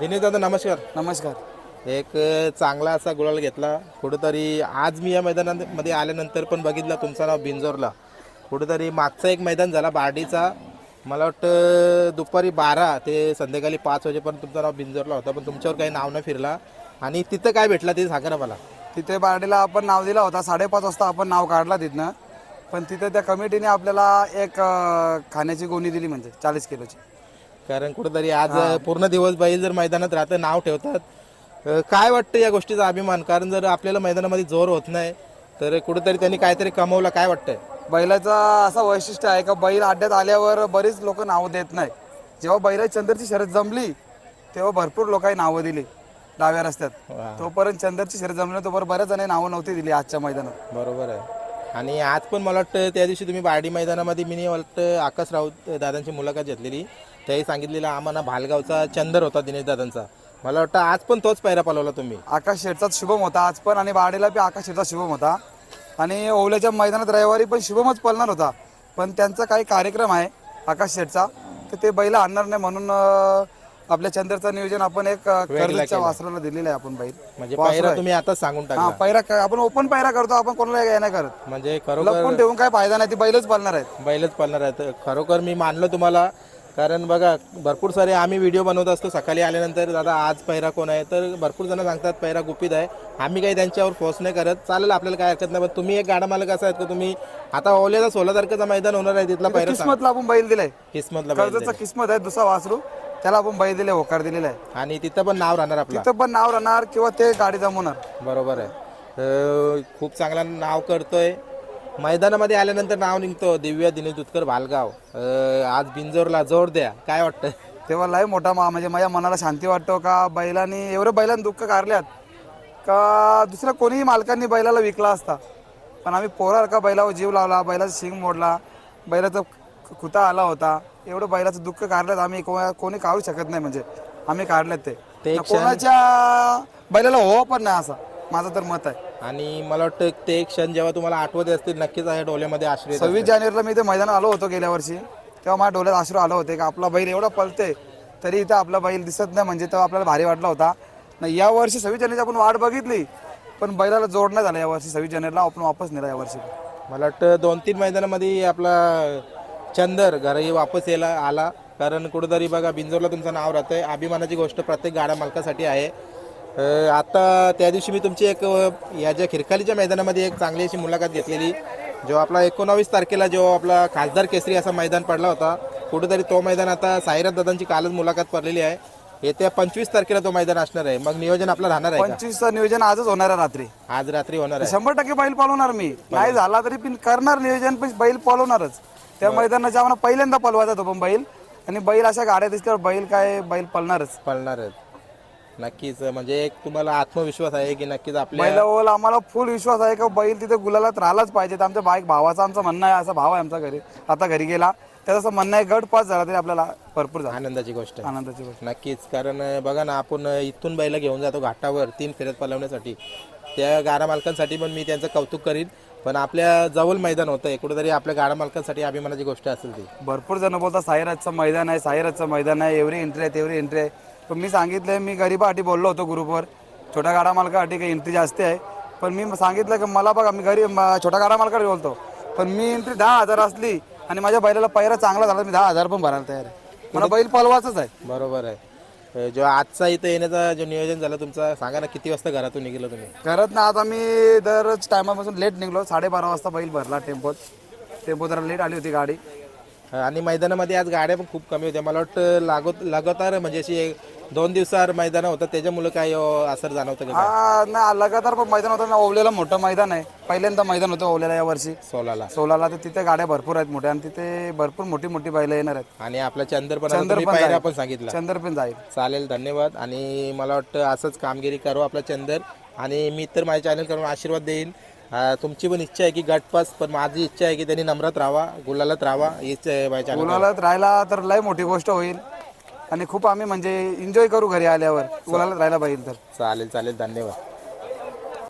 दिनेश दादा नमस्कार. नमस्कार. एक चांगला असा गुलाल घेतला. कुठेतरी आज मी या मैदानामध्ये आल्यानंतर पण बघितलं तुमचं नाव बिंजोरला. कुठेतरी मागचा एक मैदान झाला बार्डीचा. मला वाटतं दुपारी बारा ते संध्याकाळी पाच वाजेपर्यंत तुमचं नाव बिंजोरला होता पण तुमच्यावर काही नाव नाही फिरला. आणि तिथं काय भेटला ते सांगा ना मला. तिथे बार्डीला आपण नाव दिला होता साडेपाच वाजता आपण नाव काढला तिथनं. पण तिथे त्या कमिटीने आपल्याला एक अं, खाण्याची गोणी दिली म्हणजे चाळीस किलोची. कारण कुठेतरी आज पूर्ण दिवस बैल जर मैदानात राहतं नाव ठेवतात. अ, काय वाटतं या गोष्टीचा अभिमान? कारण जर आपल्याला मैदानामध्ये जोर होत नाही तर कुठेतरी त्यांनी काहीतरी कमवलं. काय वाटतंय? बैलाचा असं वैशिष्ट्य आहे का बैल अड्ड्यात आल्यावर बरीच लोक नावं देत नाही जेव्हा बैला चंदरची शर्यत जमली तेव्हा भरपूर लोकांनी नावं दिली डाव्या रस्त्यात. वा. तोपर्यंत चंदरची शर्यत जमली नाही, तोपर्यंत बऱ्याच जणांनी नावं नव्हती दिली आजच्या मैदानात. बरोबर आहे. आणि आज पण मला वाटतं त्या दिवशी तुम्ही बार्डी मैदानामध्ये मी वाटतं आकाश राऊत दादांची मुलाखत घेतलेली. त्याही सांगितलेलं आम्हाला भालगावचा चंदर होता दिनेश दादांचा. मला वाटतं आज पण तोच पायरा पालवला तुम्ही. आकाश शेठचाच शुभम होता आज पण आणि बाडेला बी आकाश शेठचा शुभम होता. आणि ओवल्याच्या मैदानात रविवारी पण शुभमच पळणार होता. पण त्यांचा काही कार्यक्रम आहे आकाश शेठचा. तर ते बैल आणणार नाही म्हणून आपल्या चंद्रचं नियोजन आपण एक अं, कर्जतच्या वासराला दिलेलं आहे आपण बैल. म्हणजे पायरा तुम्ही आता सांगून हा टाका पैरा आपण ओपन पैरा करतो आपण कोणाला काय नाही करत. म्हणजे खरोखर लपून ठेवून काय फायदा नाही ती बैलच पळणार आहेत. बैलच पालणार आहेत. खरोखर मी मानलं तुम्हाला कारण बघा भरपूर सारे आम्ही व्हिडिओ बनवत असतो सकाळी आल्यानंतर दादा आज पैरा कोण आहे? तर भरपूर जण सांगतात पैरा गुपित आहे. आम्ही काही त्यांच्यावर फोर्स नाही करत. चालेल आपल्याला काय हरकत नाही पण तुम्ही एक गाडा मालक असा आहेत का? तुम्ही आता ओल्याचा सोळा तारखेचा मैदान होणार आहे तिथला सांग. किस्मतला आपण बैल दिलाय. किस्मतला बैल किस्मत आहे दुसरा वासरू. त्याला आपण बैल दिले होकार दिलेला आहे. आणि तिथं पण नाव राहणार आपलं? तिथं पण नाव राहणार किंवा ते गाडी जमवणार. बरोबर आहे. अं, खूप चांगला नाव करतोय मैदानामध्ये आल्यानंतर नाव निघतो. दिव्या दिनेश दुधकर भालगाव. अं, आज बिंजोरला जोर द्या. काय वाटतं तेव्हा लय मोठा मा म्हणजे माझ्या मनाला शांती वाटतो का बैलांनी एवढं बैलांनी दुःख कारल्यात का दुसऱ्या कोणीही मालकांनी बैलाला विकला असता. पण आम्ही पोरार का बैलावर जीव लावला बैलाचा शिंग मोडला बैलाचा खुता आला होता. एवढं बैलाचं दुःख काढल्यात आम्ही को- कोणी काढू शकत नाही म्हणजे. आम्ही काढल्यात ते. ते कोणाच्या बैलाला हो पण नाही असं. माझं तर मत आहे. आणि मला वाटतं ते एक क्षण जेव्हा तुम्हाला आठवत असतील नक्कीच आहे डोल्यामध्ये आश्रय सव्वीस जानेवारीला मी इथे मैदानात आलो होतो गेल्या वर्षी. तेव्हा माझ्या डोळ्यात अश्रू आलं होते का आपला बैल एवढा पळते तरी इथं आपला बैल दिसत नाही म्हणजे तेव्हा आपल्याला भारी वाटला होता. नाही या वर्षी सव्वीस जानेवारीची आपण वाट बघितली पण बैलाला जोड नाही झाला या वर्षी सव्वीस जानेवारीला आपण वापस नेला या वर्षी. मला वाटतं दोन तीन मैदानामध्ये आपला चंदर घरी वापस यायला आला. कारण कुठेतरी बघा बिंजोरला तुमचं नाव राहतंय. अभिमानाची गोष्ट प्रत्येक गाड्या मालकासाठी आहे. आता त्या दिवशी मी तुमची एक अं, या ज्या खिरकालीच्या मैदानामध्ये एक चांगली अशी मुलाखत घेतलेली. जो आपला एकोणावीस तारखेला जो आपला खासदार केसरी असा मैदान पडला होता कुठेतरी तो मैदान आता साईराज दादांची कालच मुलाखत पडलेली आहे. येत्या पंचवीस तारखेला तो मैदान असणार आहे. मग नियोजन आपलं राहणार आहे का? पंचवीसचं नियोजन आजच होणार आहे रात्री. आज रात्री होणार आहे. शंभर टक्के बैल पळवणार मी. नाही झाला तरी पण करणार नियोजन पण बैल पळवणारच त्या मैदानाच्या आम्हाला पहिल्यांदा पळवायचा तो पण बैल. आणि बैल अशा गाड्या दिसल्यावर बैल काय बैल पळणारच. पळणारच. नक्कीच म्हणजे एक तुम्हाला आत्मविश्वास आहे की नक्कीच आपल्या बैलावर आम्हाला फुल विश्वास आहे का बैल तिथे गुलालात राहिलाच पाहिजे. तर आमच्या बाईक भावाचा आमचं म्हणणं आहे असा भाव आहे आमचा घरी. आता घरी गेला त्याचं असं म्हणणं आहे गट पास झाला तरी आपल्याला भरपूर झाला. आनंदाची गोष्ट आहे. आनंदाची गोष्ट. नक्कीच कारण अं, बघा ना आपण अं, इथून बैला घेऊन जातो घाटावर तीन फेऱ्यात पलवण्यासाठी त्या गाडा मालकांसाठी पण मी त्यांचं कौतुक करीन. पण आपल्या जवळ मैदान होतं कुठेतरी आपल्या गाडा मालकांसाठी अभिमानाची गोष्ट असेल ती. भरपूर जण बोलतात साईराजचं मैदान आहे साईराजचं मैदान आहे एवढी एंट्री आहे तेवढी एंट्री आहे. पण मी सांगितलं मी गरीबासाठी बोललो होतो ग्रुपवर छोट्या गाडा मालकासाठी काही एंट्री जास्त आहे. पण मी सांगितलं की मला बघा मी गरीब म- छोट्या गाडा मालकाकडे बोलतो. पण मी एंट्री दहा हजार असली आणि माझ्या बैलाला पैरा चांगला झाला मी दहा हजार पण भरायला तयार आहे. मला बैल पळवायचाच आहे. बरोबर आहे. जो आजचा इथं येण्याचा जो नियोजन झालं तुमचा सांगा ना किती वाजता घरातून निघालो तुम्ही? घरात ना आता मी दररोज टायमापासून लेट निघलो साडेबारा वाजता बैल भरला टेम्पोत. टेम्पो जरा लेट आली होती गाडी. आणि मैदानामध्ये आज गाड्या पण खूप कमी होत्या. मला वाटतं लागोत लगातार म्हणजे अशी एक- दोन दिवसावर मैदान होतं त्याच्यामुळे काय असर जाणवतं का हा नाही लगातार पण मैदान होतं ना ओवलेला मोठं मैदान आहे. पहिल्यांदा मैदान होतं ओवलेला या वर्षी. सोलाला. सोलाला तर तिथे गाड्या भरपूर आहेत मोठ्या आणि तिथे भरपूर मोठी मोठी बैल येणार आहेत. आणि आपला चंदर पण चंदर जाईल. पण सांगितलं चंदर पण जाईल. चालेल धन्यवाद. आणि मला वाटतं असंच कामगिरी करू आपला चंदर. आणि मी तर माझ्या चॅनल करून आशीर्वाद देईन. अं, तुमची पण इच्छा आहे की गटपास पण माझी इच्छा आहे की त्यांनी नम्रात राहावा गुलालात राहावा हीच आहे माझ्या चॅनल गुलालात राहिला तर लय मोठी गोष्ट होईल. आणि खूप आम्ही म्हणजे एन्जॉय करू घरी आल्यावर. गुलालात राहायला पाहिजे तर. चालेल चालेल धन्यवाद.